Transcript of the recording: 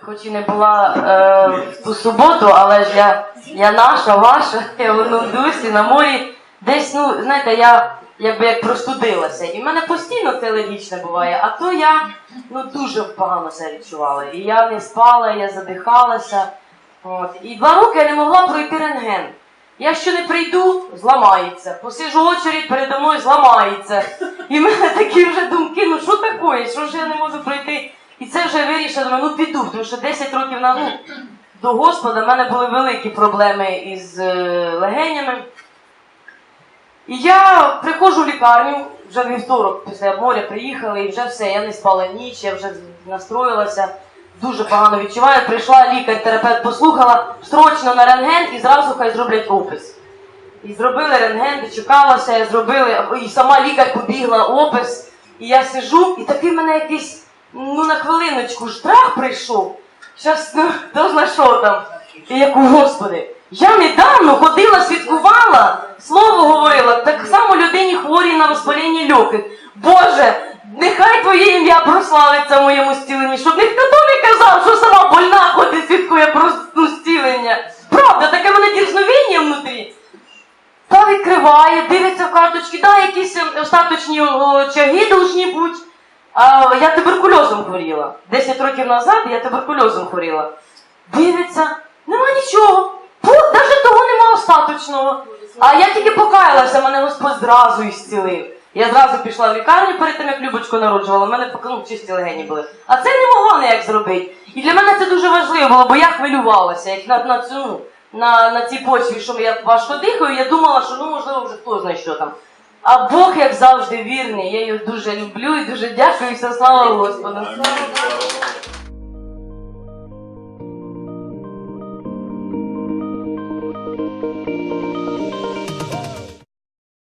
Хоч і не була е, в ту суботу, але ж я, я наша, ваша, я в дусі на морі. Десь, ну, знаєте, я якби як простудилася. І в мене постійно це логічне буває, а то я ну, дуже погано себе відчувала. І я не спала, я задихалася. От. І два роки я не могла пройти рентген. Я що не прийду, зламається. Посижу очередь передо мною зламається. І в мене такі вже думки, ну що ж я не можу пройти? І це вже вирішила, ну піду, тому що 10 років назад до Господа в мене були великі проблеми із е, легенями. І я приходжу в лікарню, вже вівторок після моря приїхали, і вже все, я не спала ніч, я вже настроїлася, дуже погано відчуваю. Прийшла лікар-терапевт, послухала, строчно на рентген і зразу хай зроблять опис. І зробили рентген, дочекалася, зробили, і сама лікар побігла опис. І я сижу, і такий мене якийсь, ну на хвилиночку, страх прийшов. Щас, ну, зна що там. І я кажу, господи, я недавно ходила, святкувала, слово говорила, так само людині хворій на воспаління легких. Боже, нехай твоє ім'я прославиться в моєму зціленні, щоб ніхто не казав, що сама больна ходить, святкує про Та відкриває, дивиться в карточки, да, якісь остаточні чаги должні бути. А, я туберкульозом хворіла. 10 років назад я туберкульозом хворіла. Дивиться, нема нічого. Фу, навіть того нема остаточного. А я тільки покаялася, мене Господь зразу ісцілив. Я зразу пішла в лікарню перед тим, як Любочку народжувала, в мене ну, чисті легені були. А це не могла ніяк зробити. І для мене це дуже важливо бо я хвилювалася, як на, на цю на, на цій почві, що я важко дихаю, я думала, що ну можливо вже хто знає що там. А Бог, як завжди, вірний. Я його дуже люблю і дуже дякую. І все слава Господу.